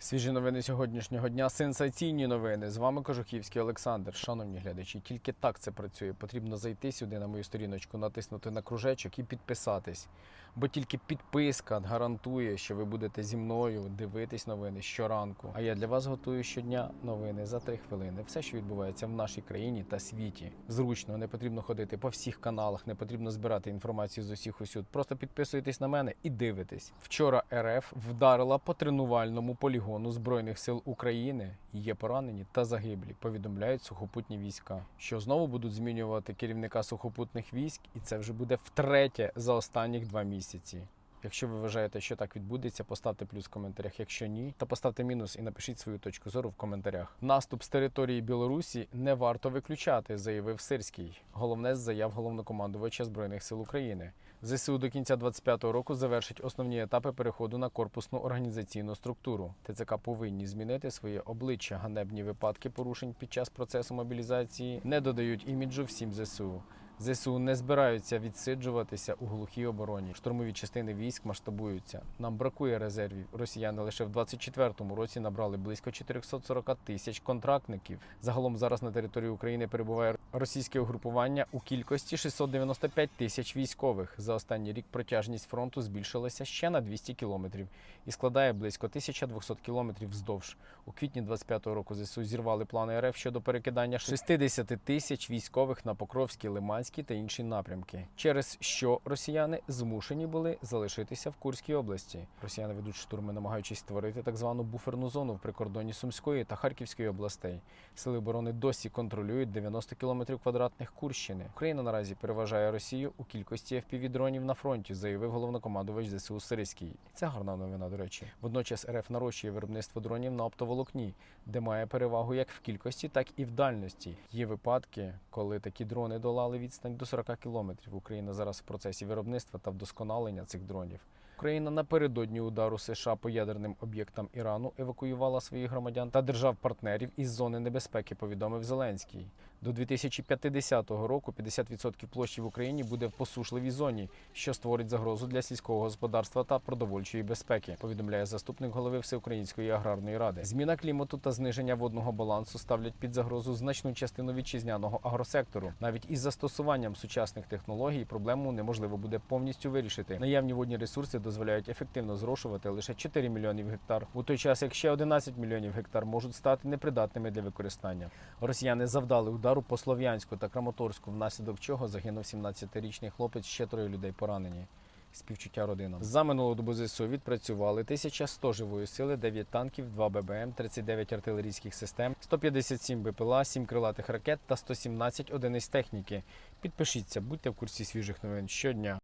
Свіжі новини сьогоднішнього дня. Сенсаційні новини. З вами Кожухівський Олександр. Шановні глядачі, тільки так це працює. Потрібно зайти сюди на мою сторіночку, натиснути на кружечок і підписатись. Бо тільки підписка гарантує, що ви будете зі мною дивитись новини щоранку. А я для вас готую щодня новини за три хвилини. Все, що відбувається в нашій країні та світі. Зручно, не потрібно ходити по всіх каналах, не потрібно збирати інформацію з усіх усюд. Просто підписуйтесь на мене і дивитесь. Вчора РФ вдарила по тренувальному полігону збройних сил України. Є поранені та загиблі. Повідомляють сухопутні війська, що знову будуть змінювати керівника сухопутних військ, і це вже буде втретє за останніх два місяці. Якщо ви вважаєте, що так відбудеться, поставте плюс в коментарях. Якщо ні, то поставте мінус і напишіть свою точку зору в коментарях. Наступ з території Білорусі не варто виключати, заявив Сирський. Головне з заяв головнокомандувача збройних сил України. ЗСУ до кінця 25-го року завершить основні етапи переходу на корпусну організаційну структуру. ТЦК повинні змінити своє обличчя. Ганебні випадки порушень під час процесу мобілізації не додають іміджу всім ЗСУ. ЗСУ не збираються відсиджуватися у глухій обороні. Штурмові частини військ масштабуються. Нам бракує резервів. Росіяни лише в 24-му році набрали близько 440 тисяч контрактників. Загалом зараз на території України перебуває російське угрупування у кількості 695 тисяч військових. За останній рік протяжність фронту збільшилася ще на 200 кілометрів і складає близько 1200 кілометрів вздовж. У квітні 25-го року ЗСУ зірвали плани РФ щодо перекидання 60 тисяч військових на Покровський, Лиманський та інші напрямки, через що росіяни змушені були залишитися в Курській області. Росіяни ведуть штурми, намагаючись створити так звану буферну зону в прикордоні Сумської та Харківської областей. Сили оборони досі контролюють 90 кілометрів квадратних Курщини. Україна наразі переважає Росію у кількості FPV-дронів на фронті, заявив головнокомандувач ЗСУ Сирський. Це гарна новина, до речі. Водночас РФ нарощує виробництво дронів на оптоволокні, де має перевагу як в кількості, так і в дальності. Є випадки, коли такі дрони долали відстань до 40 кілометрів. Україна зараз в процесі виробництва та вдосконалення цих дронів. Україна напередодні удару США по ядерним об'єктам Ірану евакуювала своїх громадян та держав-партнерів із зони небезпеки, повідомив Зеленський. До 2050 року 50% площі в Україні буде в посушливій зоні, що створить загрозу для сільського господарства та продовольчої безпеки. Повідомляє заступник голови Всеукраїнської аграрної ради. Зміна клімату та зниження водного балансу ставлять під загрозу значну частину вітчизняного агросектору. Навіть із застосуванням сучасних технологій проблему неможливо буде повністю вирішити. Наявні водні ресурси дозволяють ефективно зрошувати лише 4 мільйонів гектар, у той час як ще 11 мільйонів гектар можуть стати непридатними для використання. Росіяни завдали удару по Слов'янську та Краматорську, внаслідок чого загинув 17-річний хлопець, ще троє людей поранені. Співчуття родинам. За минулу добу ЗСУ відпрацювали 1100 живої сили, 9 танків, 2 ББМ, 39 артилерійських систем, 157 БПЛА, 7 крилатих ракет та 117 одиниць техніки. Підпишіться, будьте в курсі свіжих новин щодня.